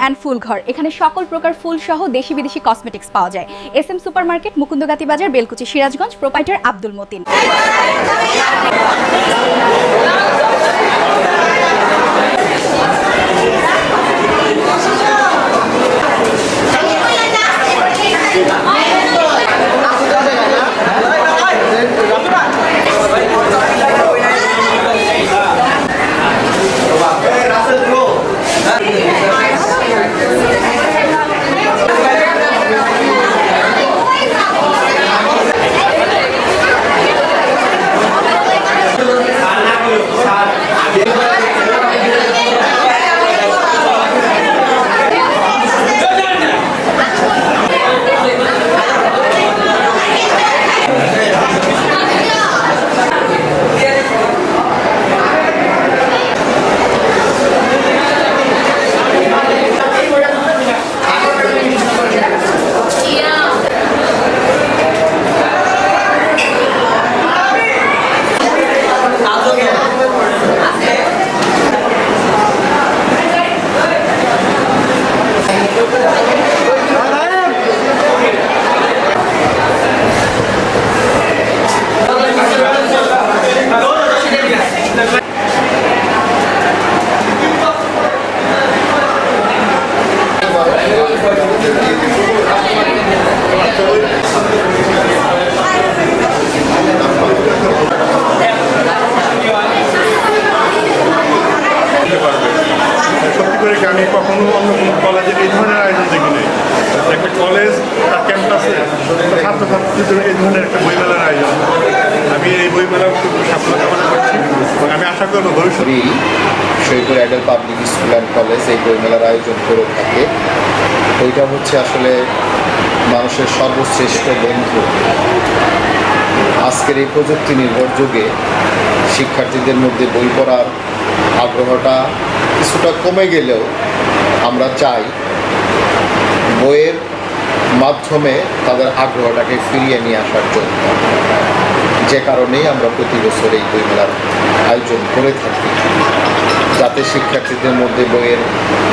And full ঘর। এখানে সকল প্রকার ফুল সহ দেশি বিদেশি কসমেটিক্স পাওয়া যায়। S M super market Mukundagati Bazar, Belkuchi, Sirajganj, proprietor Abdul Matin. একটা কলেজ তার ক্যাম্পাসে ছাত্রছাত্রীদের এই ধরনের একটা বইমেলার আয়োজন। আমি এই বইমেলার খুব সাফল্য কামনা করছি। এবং আমি আশা করব ভবিষ্যতে করি সৈপুর অ্যাডাল পাবলিক স্কুল অ্যান্ড কলেজ এই বইমেলার আয়োজন করে থাকে। ওইটা হচ্ছে আসলে মানুষের সর্বশ্রেষ্ঠ বন্ধু। আজকের এই প্রযুক্তি নির্ভর যুগে শিক্ষার্থীদের মধ্যে বই পড়ার আগ্রহটা কিছুটা কমে গেলেও আমরা চাই বইয়ের মাধ্যমে তাদের আগ্রহটাকে ফিরিয়ে নিয়ে আসার জন্য। যে কারণেই আমরা প্রতি বছর এই বইমেলার আয়োজন করে থাকি। যাতে শিক্ষার্থীদের মধ্যে বইয়ের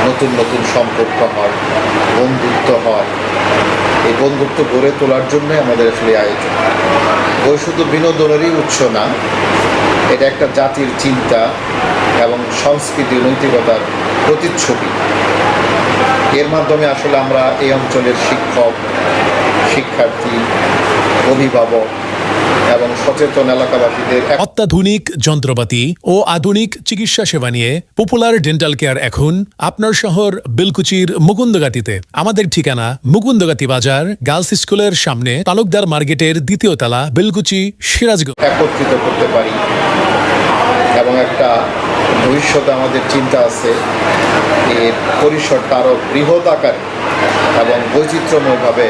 নতুন নতুন সম্পর্ক হয়, বন্ধুত্ব হয়। এই বন্ধুত্ব গড়ে তোলার জন্য আমাদের আসলে আয়োজন। বই শুধু বিনোদনেরই উৎস না, এটা একটা জাতির চিন্তা এবং সংস্কৃতি নৈতিকতার প্রতিচ্ছবি। এর মাধ্যমে আসলে আমরা এই অঞ্চলের শিক্ষক শিক্ষার্থী অভিভাবক এবং সচেতন এলাকাবাসীদের অত্যাধুনিক যন্ত্রপাতি ও আধুনিক চিকিৎসা সেবা নিয়ে পপুলার ডেন্টাল কেয়ার এখন আপনার শহর বিলকুচির মুকুন্দগাতিতে। আমাদের ঠিকানা মুকুন্দগাতি বাজার গার্লস স্কুলের সামনে তালুকদার মার্কেটের দ্বিতীয় তলা বিলকুচি সিরাজগঞ্জ। একত্রিত করতে পারি। এবং একটা ভবিষ্যতে আমাদের চিন্তা আছে এর পরিসরটা আরও বৃহৎ আকারে এবং বৈচিত্র্যময়ভাবে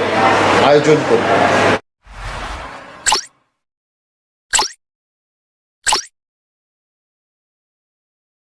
আয়োজন করব।